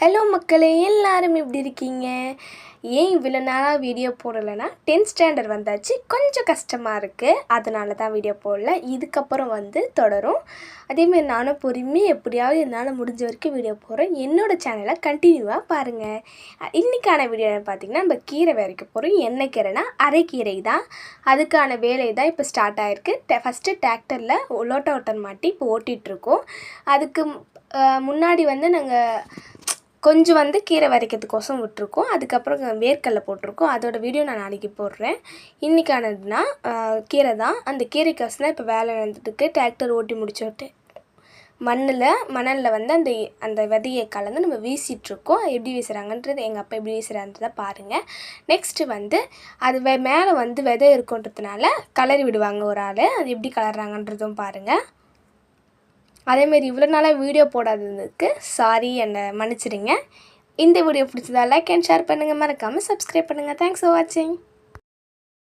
Hello மக்களே எல்லாரும் எப்படி இருக்கீங்க? ஏன் இவ்வளோ நாளாக வீடியோ போடலைன்னா டென்த் ஸ்டாண்டர்ட் வந்தாச்சு. கொஞ்சம் கஷ்டமாக இருக்குது அதனால தான் வீடியோ போடல. இதுக்கப்புறம் வந்து தொடரும். அதேமாதிரி நானும் பொறுமையாக எப்படியாவது என்னால் முடிஞ்ச வரைக்கும் வீடியோ போடுறேன். என்னோடய சேனலை கண்டினியூவாக பாருங்கள் இன்றைக்கான வீடியோ பார்த்திங்கன்னா நம்ம கீரை வரைக்க போகிறோம் என்ன கீரைனா அரைக்கீரை தான். அதுக்கான வேலை தான் இப்போ ஸ்டார்ட் ஆகிருக்கு ஃபஸ்ட்டு டிராக்டரில் லோட்ட ஓட்டன் மாட்டி இப்போ ஓட்டிகிட்ருக்கோம் அதுக்கு முன்னாடி வந்து நாங்கள் கொஞ்சம் வந்து கீரை வரைக்கிறதுக்கோசம் விட்டுருக்கோம். அதுக்கப்புறம் வேர்க்கடலை போட்டிருக்கோம். அதோட வீடியோ நான் நாளைக்கு போடுறேன். இன்றைக்கானதுனா கீரை தான். அந்த கீரைக்கோசம் தான் இப்போ வேலை நடந்துட்டுருக்கு டிராக்டர் ஓட்டி முடிச்சோட்டு மண்ணில் மணலில் வந்து அந்த அந்த விதையை கலந்து நம்ம வீசிகிட்ருக்கோம் எப்படி வீசுகிறாங்கன்றது எங்கள் அப்பா எப்படி வீசுகிறான்றதை பாருங்கள் நெக்ஸ்ட்டு வந்து அது மேலே வந்து விதை இருக்குன்றதுனால கலரி விடுவாங்க ஒரு ஆள். அது எப்படி கலர்றாங்கன்றதும் பாருங்கள் அதேமாரி இவ்வளோ நாளாக வீடியோ போடாததுக்கு சாரி என்னை மன்னிச்சிடுங்க. இந்த வீடியோ பிடிச்சதா லைக் அண்ட் ஷேர் பண்ணுங்கள் மறக்காமல் சப்ஸ்கிரைப் பண்ணுங்கள் தேங்க்ஸ் ஃபார் வாட்சிங்